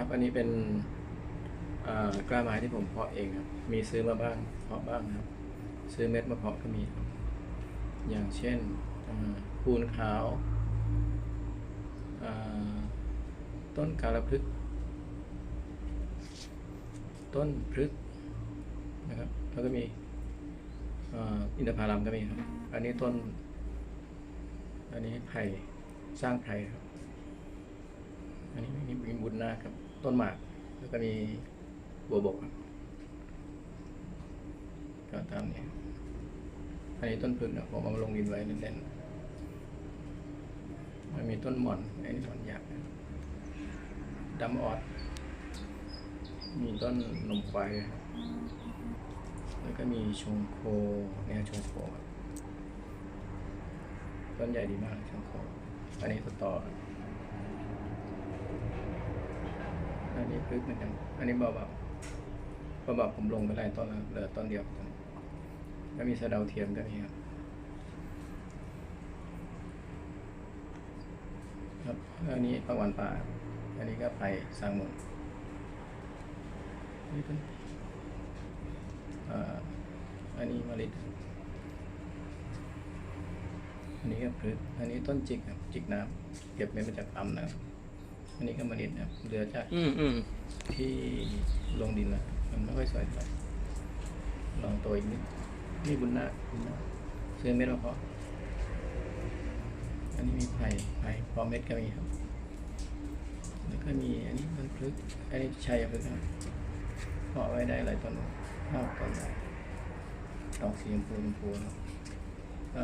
ครับ อันนี้เป็นกล้าไม้ที่ผมเพาะเองครับ มีซื้อมาบ้าง เพาะบ้างครับ ซื้อเม็ดมาเพาะก็มีครับ อย่างเช่นอ่าคูนขาว ต้นกาลพฤกต้นพฤกนะครับ แล้วก็มีอินทผลัมก็มีครับ อันนี้ต้น อันนี้ไผ่สร้างไผ่ครับ อันนี้มีมีบุญนาคครับ ต้นหมาก แล้วก็มีบัวบกครับก็ตามนี้อันนี้ต้นพึ่งนะผมเอามาลงดินไว้เล่นๆมันมีต้นหม่อนอันนี้หม่อนหยักษ์ดำออด มีต้นนมควายแล้วก็มีชงโคเนี่ยชงโคต้นใหญ่ดีมากชงโคอันนี้ต้นต่อครับ อั นนี้พลึกเหมือนกันอันนี้เบาๆเบาๆผมลงไปหลายต้นแล้วเหลือต้นเดียวแล้วมีสะเดาเทียมก็มีครับครับอันนี้ประวันป่าอันนี้ก็ไปสร้างมุนนี่เป็นอันนี้มะลิดอันนี้ก็พลึกอันนี้ต้นจิกครับจิกน้ำเก็บเม็ดมาจากปั๊มนะครับ อันนี้ก็มะลิดนะครับเหลือจากอืมอืมที่ลงดินแล้วมันไม่ค่อยสวยเท่าไหร่ลองตัวอีกนิดนี่บุญนาคบุญนาคซื้อเม็ดมาเพาะอันนี้มีไผ่ไผ่พอเม็ดก็มีครับ แล้วก็มีอันนี้มันพลึกอันนี้ชัยพลึกครับเพาะไว้ได้หลายต้นห้าต้นได้ดอกสีชมพูชมพูครับก็